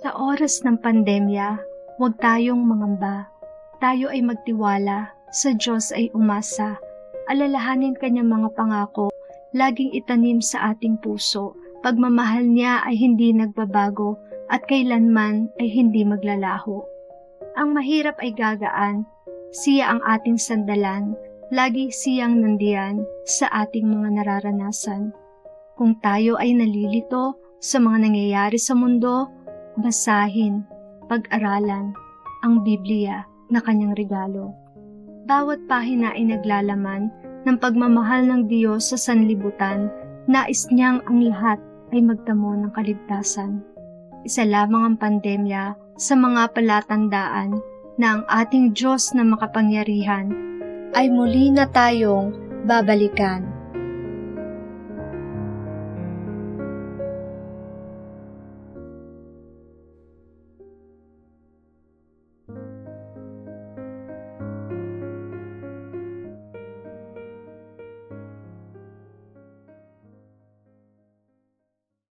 Sa oras ng pandemya, huwag tayong mangamba. Tayo ay magtiwala, sa Diyos ay umasa. Alalahanin kanyang mga pangako, laging itanim sa ating puso. Pagmamahal niya ay hindi nagbabago at kailanman ay hindi maglalaho. Ang mahirap ay gagaan, siya ang ating sandalan, lagi siyang nandiyan sa ating mga nararanasan. Kung tayo ay nalilito sa mga nangyayari sa mundo, basahin, pag-aralan ang Biblia na kanyang regalo. Bawat pahina ay naglalaman ng pagmamahal ng Diyos sa sanlibutan, nais niyang ang lahat ay magtamo ng kaligtasan. Isa lamang ang pandemya sa mga palatandaan na ang ating Diyos na makapangyarihan ay muli na tayong babalikan.